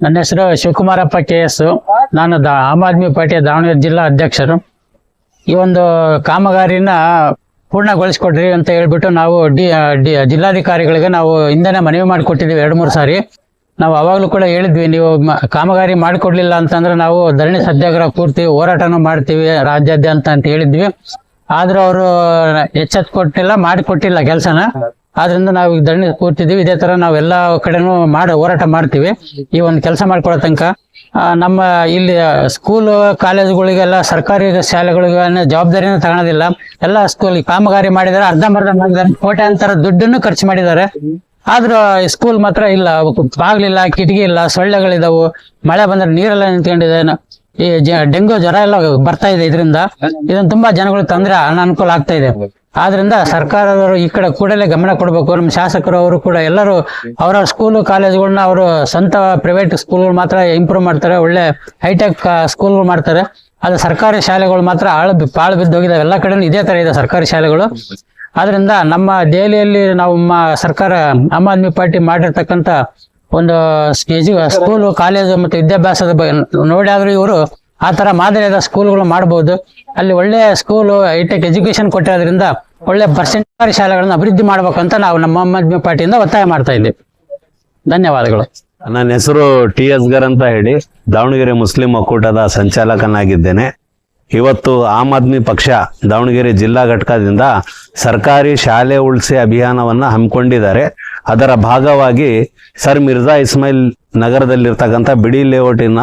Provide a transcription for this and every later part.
ನನ್ನ ಹೆಸರು Shivakumarappa K S. ನಾನು ದ ಆಮ್ ಆದ್ಮಿ ಪಾರ್ಟಿಯ ದಾವಣಗೆರೆ ಜಿಲ್ಲಾ ಅಧ್ಯಕ್ಷರು. ಈ ಒಂದು ಕಾಮಗಾರಿನ ಪೂರ್ಣಗೊಳಿಸ್ಕೊಡ್ರಿ ಅಂತ ಹೇಳ್ಬಿಟ್ಟು ನಾವು ಡಿ ಡಿ ಜಿಲ್ಲಾಧಿಕಾರಿಗಳಿಗೆ ನಾವು ಹಿಂದೆನೇ ಮನವಿ ಮಾಡಿಕೊಟ್ಟಿದ್ದೀವಿ ಎರಡು ಮೂರು ಸಾರಿ. ನಾವು ಅವಾಗಲೂ ಕೂಡ ಹೇಳಿದ್ವಿ, ನೀವು ಕಾಮಗಾರಿ ಮಾಡಿಕೊಡ್ಲಿಲ್ಲ ಅಂತಂದ್ರೆ ನಾವು ಧರಣಿ ಸತ್ಯಾಗ್ರಹ ಕೂರ್ತೀವಿ ಹೋರಾಟನೂ ಮಾಡ್ತೀವಿ ರಾಜ್ಯಾದ್ಯಂತ ಅಂತ ಹೇಳಿದ್ವಿ. ಆದ್ರೂ ಅವರು ಎಚ್ಚೆತ್ತು ಕೊಟ್ಟಿಲ್ಲ ಮಾಡಿಕೊಟ್ಟಿಲ್ಲ ಕೆಲಸನ. ಆದ್ರಿಂದ ನಾವು ಈಗ ಧರಣಿ ಕೂರ್ತಿದ್ದೀವಿ. ಇದೇ ತರ ನಾವು ಎಲ್ಲಾ ಕಡೆನೂ ಮಾಡಿ ಹೋರಾಟ ಮಾಡ್ತೀವಿ. ಈ ಒಂದು ಕೆಲಸ ಮಾಡ್ಕೊಳ್ಳೋ ತನಕ ನಮ್ಮ ಇಲ್ಲಿ ಸ್ಕೂಲ್ ಕಾಲೇಜುಗಳಿಗೆಲ್ಲ ಸರ್ಕಾರಿ ಶಾಲೆಗಳಿಗೆ ಜವಾಬ್ದಾರಿನ ತಗೊಳೋದಿಲ್ಲ. ಎಲ್ಲ ಸ್ಕೂಲ್ ಕಾಮಗಾರಿ ಮಾಡಿದ್ದಾರೆ. ಅರ್ಧಂಬರ್ಧ ಮಾಡಿದ್ದಾರೆ. ಕೋಟ್ಯಾಂತರ ದುಡ್ಡನ್ನು ಖರ್ಚು ಮಾಡಿದ್ದಾರೆ. ಆದ್ರೂ ಸ್ಕೂಲ್ ಮಾತ್ರ ಇಲ್ಲ. ಬಾಗ್ಲಿಲ್ಲ, ಕಿಟಕಿ ಇಲ್ಲ, ಸೊಳ್ಳೆಗಳಿದಾವು. ಮಳೆ ಬಂದ್ರೆ ನೀರೆಲ್ಲ ನಿಂತ್ಕೊಂಡಿದೆ. ಈ ಡೆಂಗು ಜ್ವರ ಎಲ್ಲ ಬರ್ತಾ ಇದೆ ಇದರಿಂದ. ಇದನ್ನ ತುಂಬಾ ಜನಗಳು ತೊಂದರೆ, ಅನಾನುಕೂಲ ಆಗ್ತಾ ಇದೆ. ಆದ್ರಿಂದ ಸರ್ಕಾರದವರು ಈ ಕಡೆ ಕೂಡಲೇ ಗಮನ ಕೊಡಬೇಕು. ನಮ್ಮ ಶಾಸಕರು ಅವರು ಕೂಡ ಎಲ್ಲರೂ ಅವರ ಸ್ಕೂಲು ಕಾಲೇಜುಗಳನ್ನ ಅವರು ಸ್ವಂತ ಪ್ರೈವೇಟ್ ಸ್ಕೂಲ್ಗಳು ಮಾತ್ರ ಇಂಪ್ರೂವ್ ಮಾಡ್ತಾರೆ. ಒಳ್ಳೆ ಹೈಟೆಕ್ ಸ್ಕೂಲ್ಗಳು ಮಾಡ್ತಾರೆ. ಆದರೆ ಸರ್ಕಾರಿ ಶಾಲೆಗಳು ಮಾತ್ರ ಆಳು ಪಾಳು ಬಿದ್ದೋಗಿದ್ದಾವೆ ಎಲ್ಲ ಕಡೆ ಇದೇ ತರ ಇದೆ ಸರ್ಕಾರಿ ಶಾಲೆಗಳು. ಆದ್ರಿಂದ ನಮ್ಮ ದೆಹಲಿಯಲ್ಲಿ ನಾವು ಸರ್ಕಾರ ಆಮ್ ಆದ್ಮಿ ಪಾರ್ಟಿ ಮಾಡಿರ್ತಕ್ಕಂಥ ಒಂದು ಸ್ಕೂಲು ಕಾಲೇಜು ಮತ್ತು ವಿದ್ಯಾಭ್ಯಾಸದ ಬಗ್ಗೆ ನೋಡಿ ಇವರು ಆ ತರ ಮಾದರಿಯಾದ ಸ್ಕೂಲ್ಗಳು ಮಾಡಬಹುದು ಅಲ್ಲಿ ಒಳ್ಳೆ ಸ್ಕೂಲು ಹೈಟೆಕ್ ಎಜುಕೇಶನ್ ಕೊಟ್ಟಿರೋದ್ರಿಂದ ಒಳ್ಳೆ ಪರ್ಸೆಂಟ್ ಶಾಲೆಗಳನ್ನ ಅಭಿವೃದ್ಧಿ ಮಾಡ್ಬೇಕಂತ ನಾವು ನಮ್ಮ ಆದ್ಮಿ ಪಾರ್ಟಿಯಿಂದ ಒತ್ತಾಯ ಮಾಡ್ತಾ ಇದ್ದೀವಿ. ಧನ್ಯವಾದಗಳು. ನನ್ನ ಹೆಸರು ಟಿ ಎಸ್ ಗರ್ ಅಂತ ಹೇಳಿ. ದಾವಣಗೆರೆ ಮುಸ್ಲಿಂ ಒಕ್ಕೂಟದ ಸಂಚಾಲಕನಾಗಿದ್ದೇನೆ. ಇವತ್ತು ಆಮ್ ಆದ್ಮಿ ಪಕ್ಷ ದಾವಣಗೆರೆ ಜಿಲ್ಲಾ ಘಟಕದಿಂದ ಸರ್ಕಾರಿ ಶಾಲೆ ಉಳಿಸಿ ಅಭಿಯಾನವನ್ನ ಹಮ್ಮಿಕೊಂಡಿದ್ದಾರೆ. ಅದರ ಭಾಗವಾಗಿ ಸರ್ ಮಿರ್ಜಾ ಇಸ್ಮಾಯಿಲ್ ನಗರದಲ್ಲಿರ್ತಕ್ಕಂಥ ಬಿಡಿ ಲೇಔಟಿನ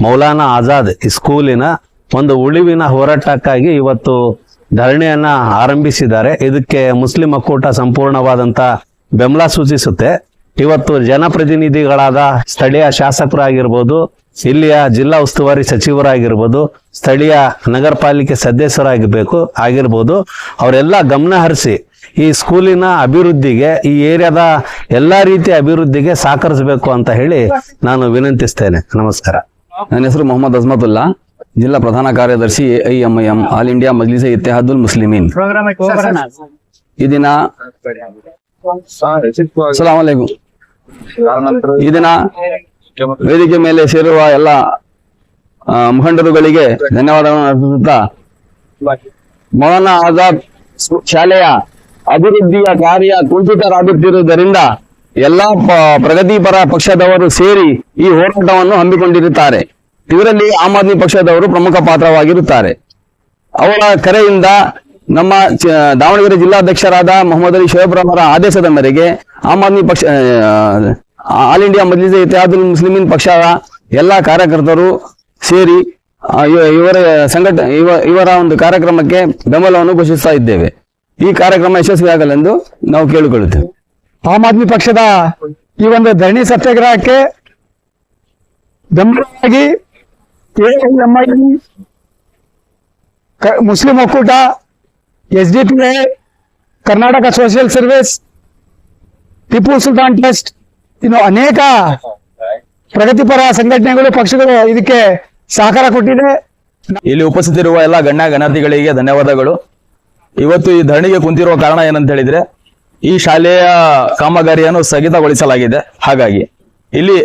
ಮೌಲಾನಾ ಆಜಾದ್ ಸ್ಕೂಲಿನ ಒಂದು ಉಳಿವಿನ ಹೋರಾಟಕ್ಕಾಗಿ ಇವತ್ತು ಧರಣಿಯನ್ನ ಆರಂಭಿಸಿದ್ದಾರೆ. ಇದಕ್ಕೆ ಮುಸ್ಲಿಂ ಒಕ್ಕೂಟ ಸಂಪೂರ್ಣವಾದಂತ ಬೆಂಬಲ ಸೂಚಿಸುತ್ತೆ. ಇವತ್ತು ಜನಪ್ರತಿನಿಧಿಗಳಾದ ಸ್ಥಳೀಯ ಶಾಸಕರಾಗಿರ್ಬೋದು, ಇಲ್ಲಿಯ ಜಿಲ್ಲಾ ಉಸ್ತುವಾರಿ ಸಚಿವರಾಗಿರ್ಬೋದು, ಸ್ಥಳೀಯ ನಗರ ಪಾಲಿಕೆ ಸದಸ್ಯರಾಗಿರ್ಬೇಕು, ಆಗಿರ್ಬೋದು, ಅವರೆಲ್ಲ ಗಮನ ಹರಿಸಿ ಈ ಸ್ಕೂಲಿನ ಅಭಿವೃದ್ಧಿಗೆ, ಈ ಏರಿಯಾದ ಎಲ್ಲಾ ರೀತಿಯ ಅಭಿವೃದ್ಧಿಗೆ ಸಹಕರಿಸಬೇಕು ಅಂತ ಹೇಳಿ ನಾನು ವಿನಂತಿಸ್ತೇನೆ. ನಮಸ್ಕಾರ. ನನ್ನ ಹೆಸರು ಮೊಹಮ್ಮದ್ ಅಜ್ಮದುಲ್ಲಾ ಜಿಲ್ಲಾ ಪ್ರಧಾನ ಕಾರ್ಯದರ್ಶಿ I M I M All India Majlis Ittehadul Muslimeen. ಈ ದಿನ ಈ ದಿನ ವೇದಿಕೆ ಮೇಲೆ ಸೇರುವ ಎಲ್ಲ ಮುಖಂಡರುಗಳಿಗೆ ಧನ್ಯವಾದಗಳನ್ನು ಅರ್ಪಿಸುತ್ತಾ ಮೌಲಾನಾ ಆಜಾದ್ ಶಾಲೆಯ ಅಭಿವೃದ್ಧಿಯ ಕಾರ್ಯ ಕುಂಠಿತರಾಗುತ್ತಿರುವುದರಿಂದ ಎಲ್ಲಾ ಪ್ರಗತಿಪರ ಪಕ್ಷದವರು ಸೇರಿ ಈ ಹೋರಾಟವನ್ನು ಹಮ್ಮಿಕೊಂಡಿರುತ್ತಾರೆ. ಇದರಲ್ಲಿ ಆಮ್ ಆದ್ಮಿ ಪಕ್ಷದವರು ಪ್ರಮುಖ ಪಾತ್ರವಾಗಿರುತ್ತಾರೆ. ಅವರ ಕರೆಯಿಂದ ನಮ್ಮ ದಾವಣಗೆರೆ ಜಿಲ್ಲಾಧ್ಯಕ್ಷರಾದ ಮೊಹಮ್ಮದ್ ಅಲಿ ಶೋಯಬ್ ಆದೇಶದ ಮೇರೆಗೆ ಆಮ್ ಆದ್ಮಿ ಪಕ್ಷ ಆಲ್ ಇಂಡಿಯಾ ಮಜ್ಲಿಸ್ ಇತಿಹಾದುಲ್ ಮುಸ್ಲಿಮಿನ್ ಪಕ್ಷದ ಎಲ್ಲಾ ಕಾರ್ಯಕರ್ತರು ಸೇರಿ ಇವರ ಸಂಘಟ, ಇವ- ಇವರ ಒಂದು ಕಾರ್ಯಕ್ರಮಕ್ಕೆ ಬೆಂಬಲವನ್ನು ಘೋಷಿಸ್ತಾ ಇದ್ದೇವೆ. ಈ ಕಾರ್ಯಕ್ರಮ ಯಶಸ್ವಿಯಾಗಲೆಂದು ನಾವು ಕೇಳಿಕೊಳ್ಳುತ್ತೇವೆ. ಆಮ್ ಆದ್ಮಿ ಪಕ್ಷದ ಈ ಒಂದು ಧರಣಿ ಸತ್ಯಾಗ್ರಹಕ್ಕೆ ಬೆಂಬಲವಾಗಿ ಮುಸ್ಲಿಂ ಒಕ್ಕೂಟ S D P Karnataka social service, Tipu Sultan trust, ಇನ್ನು ಅನೇಕ ಪ್ರಗತಿಪರ ಸಂಘಟನೆಗಳು ಪಕ್ಷಗಳು ಇದಕ್ಕೆ ಸಹಕಾರ ಕೊಟ್ಟಿದೆ. ಇಲ್ಲಿ ಉಪಸ್ಥಿತಿರುವ ಎಲ್ಲ ಗಣ್ಯ ಗಣತಿಗಳಿಗೆ ಧನ್ಯವಾದಗಳು. ಇವತ್ತು ಈ ಧರಣಿಗೆ ಕುಂತಿರುವ ಕಾರಣ ಏನಂತ ಹೇಳಿದ್ರೆ ಈ ಶಾಲೆಯ ಕಾಮಗಾರಿಯನ್ನು ಸ್ಥಗಿತಗೊಳಿಸಲಾಗಿದೆ. ಹಾಗಾಗಿ ಇಲ್ಲಿ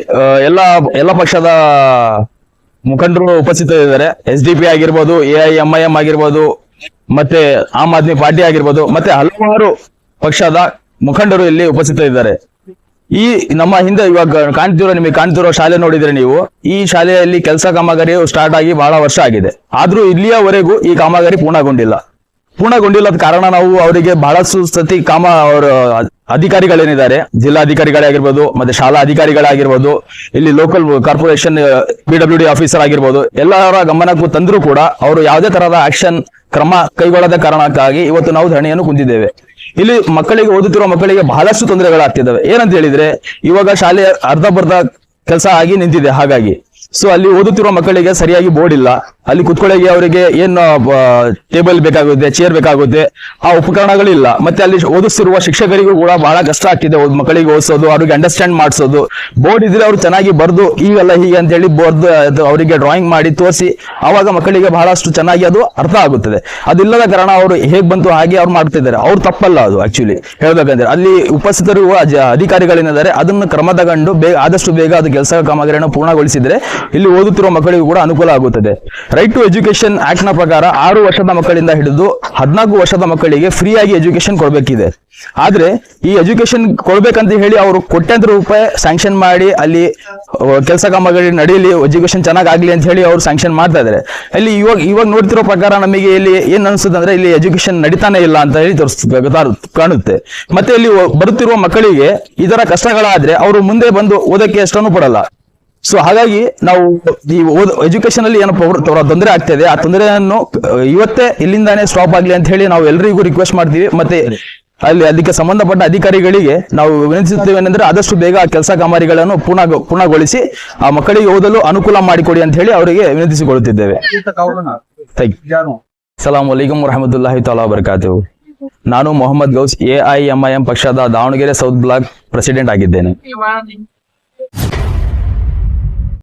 ಎಲ್ಲ ಎಲ್ಲ ಪಕ್ಷದ ಮುಖಂಡರು ಉಪಸ್ಥಿತರಿದ್ದಾರೆ. ಎಸ್ ಡಿ ಪಿ ಆಗಿರ್ಬೋದು, A I, M I M ಆಗಿರ್ಬೋದು, ಮತ್ತೆ ಆಮ್ ಆದ್ಮಿ ಪಾರ್ಟಿ ಆಗಿರ್ಬೋದು, ಮತ್ತೆ ಹಲವಾರು ಪಕ್ಷದ ಮುಖಂಡರು ಇಲ್ಲಿ ಉಪಸ್ಥಿತರಿದ್ದಾರೆ. ಈ ನಮ್ಮ ಹಿಂದೆ ಇವಾಗ ಕಾಣ್ತಿರೋ, ನಿಮಗೆ ಕಾಣ್ತಿರೋ ಶಾಲೆ ನೋಡಿದ್ರೆ ನೀವು, ಈ ಶಾಲೆಯಲ್ಲಿ ಕೆಲಸ ಕಾಮಗಾರಿ ಸ್ಟಾರ್ಟ್ ಆಗಿ ಬಹಳ ವರ್ಷ ಆಗಿದೆ. ಆದ್ರೂ ಇಲ್ಲಿಯವರೆಗೂ ಈ ಕಾಮಗಾರಿ ಪೂರ್ಣಗೊಂಡಿಲ್ಲ. ಪೂರ್ಣಗೊಂಡಿಲ್ಲದ ಕಾರಣ ನಾವು ಅವರಿಗೆ ಬಹಳಷ್ಟು ಸತಿ ಕಾಮ ಅವರ ಅಧಿಕಾರಿಗಳೇನಿದ್ದಾರೆ ಜಿಲ್ಲಾಧಿಕಾರಿಗಳೇ ಆಗಿರ್ಬೋದು ಮತ್ತೆ ಶಾಲಾ ಅಧಿಕಾರಿಗಳಾಗಿರ್ಬೋದು, ಇಲ್ಲಿ local corporation P W D officer ಆಗಿರ್ಬೋದು, ಎಲ್ಲರ ಗಮನಕ್ಕೂ ತಂದರೂ ಕೂಡ ಅವರು ಯಾವುದೇ ತರಹದ ಆಕ್ಷನ್ ಕ್ರಮ ಕೈಗೊಳ್ಳದ ಕಾರಣಕ್ಕಾಗಿ ಇವತ್ತು ನಾವು ಧರಣಿಯನ್ನು ಕುಂದಿದ್ದೇವೆ. ಇಲ್ಲಿ ಮಕ್ಕಳಿಗೆ ಓದುತ್ತಿರುವ ಮಕ್ಕಳಿಗೆ ಬಹಳಷ್ಟು ತೊಂದರೆಗಳಾಗ್ತಿದ್ದಾವೆ. ಏನಂತ ಹೇಳಿದ್ರೆ, ಇವಾಗ ಶಾಲೆ ಅರ್ಧ ಬರ್ಧ ಕೆಲಸ ಆಗಿ ನಿಂತಿದೆ, ಹಾಗಾಗಿ. ಸೊ ಅಲ್ಲಿ ಓದುತ್ತಿರುವ ಮಕ್ಕಳಿಗೆ ಸರಿಯಾಗಿ ಬೋರ್ಡ್ ಇಲ್ಲ. ಅಲ್ಲಿ ಕುತ್ಕೊಳ್ಳೋಕೆ ಅವರಿಗೆ ಏನು ಟೇಬಲ್ ಬೇಕಾಗುತ್ತೆ, ಚೇರ್ ಬೇಕಾಗುತ್ತೆ, ಆ ಉಪಕರಣಗಳಿಲ್ಲ. ಮತ್ತೆ ಅಲ್ಲಿ ಓದಿಸ್ತಿರುವ ಶಿಕ್ಷಕರಿಗೂ ಕೂಡ ಬಹಳ ಕಷ್ಟ ಆಗ್ತಿದೆ. ಮಕ್ಕಳಿಗೆ ಓದಿಸೋದು, ಅವ್ರಿಗೆ ಅಂಡರ್ಸ್ಟ್ಯಾಂಡ್ ಮಾಡಿಸೋದು. ಬೋರ್ಡ್ ಇದ್ರೆ ಅವ್ರು ಚೆನ್ನಾಗಿ ಬರ್ದು, ಈಗಲ್ಲ ಹೀಗೆ ಅಂತ ಹೇಳಿ ಅದು ಅವರಿಗೆ ಡ್ರಾಯಿಂಗ್ ಮಾಡಿ ತೋರಿಸಿ, ಆವಾಗ ಮಕ್ಕಳಿಗೆ ಬಹಳಷ್ಟು ಚೆನ್ನಾಗಿ ಅದು ಅರ್ಥ ಆಗುತ್ತದೆ. ಅದಿಲ್ಲದ ಕಾರಣ ಅವರು ಹೇಗೆ ಬಂತು ಹಾಗೆ ಅವ್ರು ಮಾಡ್ತಿದ್ದಾರೆ. ಅವ್ರು ತಪ್ಪಲ್ಲ ಅದು ಆಕ್ಚುಲಿ ಹೇಳ್ಬೇಕಂದ್ರೆ. ಅಲ್ಲಿ ಉಪಸ್ಥಿತರಿರುವ ಜ- ಅಧಿಕಾರಿಗಳೇನಿದ್ದಾರೆ ಅದನ್ನು ಕ್ರಮ ತಗೊಂಡು ಬೇಗ ಆದಷ್ಟು ಬೇಗ ಅದು ಕೆಲಸ ಕಾಮಗಾರಿಯನ್ನು ಪೂರ್ಣಗೊಳಿಸಿದ್ರೆ, ಇಲ್ಲಿ ಓದುತ್ತಿರುವ ಮಕ್ಕಳಿಗೂ ಕೂಡ ಅನುಕೂಲ ಆಗುತ್ತದೆ. ರೈಟ್ ಟು ಎಜುಕೇಶನ್ ಆಕ್ಟ್ ಪ್ರಕಾರ ಆರು ವರ್ಷದ ಮಕ್ಕಳಿಂದ ಹಿಡಿದು ಹದಿನಾಲ್ಕು ವರ್ಷದ ಮಕ್ಕಳಿಗೆ ಫ್ರೀಯಾಗಿ ಎಜುಕೇಶನ್ ಕೊಡಬೇಕಿದೆ. ಆದ್ರೆ ಈ ಎಜುಕೇಶನ್ ಕೊಡ್ಬೇಕಂತ ಹೇಳಿ ಅವರು ಕೋಟ್ಯಾಂತರ ರೂಪಾಯಿ ಸ್ಯಾಂಕ್ಷನ್ ಮಾಡಿ ಅಲ್ಲಿ ಕೆಲಸ ಕಾಮಗಾರಿ ನಡೀಲಿ ಎಜುಕೇಶನ್ ಚೆನ್ನಾಗಿ ಆಗ್ಲಿ ಅಂತ ಹೇಳಿ ಅವರು ಸ್ಯಾಂಕ್ಷನ್ ಮಾಡ್ತಾ ಇದ್ದಾರೆ ಅಲ್ಲಿ ಇವಾಗ ಇವಾಗ ನೋಡ್ತಿರೋ ಪ್ರಕಾರ ನಮಗೆ ಇಲ್ಲಿ ಏನ್ ಅನ್ಸುತ್ತೆ ಇಲ್ಲಿ ಎಜುಕೇಶನ್ ನಡೀತಾನೆ ಇಲ್ಲ ಅಂತ ಹೇಳಿ ತೋರಿಸ್ ಕಾಣುತ್ತೆ. ಮತ್ತೆ ಇಲ್ಲಿ ಬರುತ್ತಿರುವ ಮಕ್ಕಳಿಗೆ ಇದರ ಕಷ್ಟಗಳಾದ್ರೆ ಅವರು ಮುಂದೆ ಬಂದು ಓದಕ್ಕೆ ಅಷ್ಟನ್ನು ಪಡಲ್ಲ. ಸೊ ಹಾಗಾಗಿ ನಾವು ಈ ಓದ್ ಎಜುಕೇಶನ್ ಅಲ್ಲಿ ಏನೋ ತೊಂದರೆ ಆಗ್ತಿದೆ ಆ ತೊಂದರೆಯನ್ನು ಇವತ್ತೇ ಇಲ್ಲಿಂದಾನೇ ಸ್ಟಾಪ್ ಆಗ್ಲಿ ಅಂತ ಹೇಳಿ ನಾವು ಎಲ್ರಿಗೂ ರಿಕ್ವೆಸ್ಟ್ ಮಾಡ್ತೀವಿ. ಮತ್ತೆ ಅಲ್ಲಿ ಅದಕ್ಕೆ ಸಂಬಂಧಪಟ್ಟ ಅಧಿಕಾರಿಗಳಿಗೆ ನಾವು ವಿನಂತಿಸುತ್ತೇವೆ ಏನಂದ್ರೆ ಆದಷ್ಟು ಬೇಗ ಆ ಕೆಲಸ ಕಾಮಗಾರಿಗಳನ್ನು ಪೂರ್ಣ ಪೂರ್ಣಗೊಳಿಸಿ ಆ ಮಕ್ಕಳಿಗೆ ಓದಲು ಅನುಕೂಲ ಮಾಡಿಕೊಡಿ ಅಂತ ಹೇಳಿ ಅವರಿಗೆ ವಿನಂತಿಸಿಕೊಳ್ಳುತ್ತಿದ್ದೇವೆ. ಸಲಾಂ ಅಲೈಕುಂ ವರಹಮತುಲ್ಲಾಹಿ ತಾಲಾ ಬರ್ಕಾತು ನಾನು Mohammed Ghouse A I M I M ಪಕ್ಷದ ದಾವಣಗೆರೆ ಸೌತ್ ಬ್ಲಾಕ್ ಪ್ರೆಸಿಡೆಂಟ್ ಆಗಿದ್ದೇನೆ.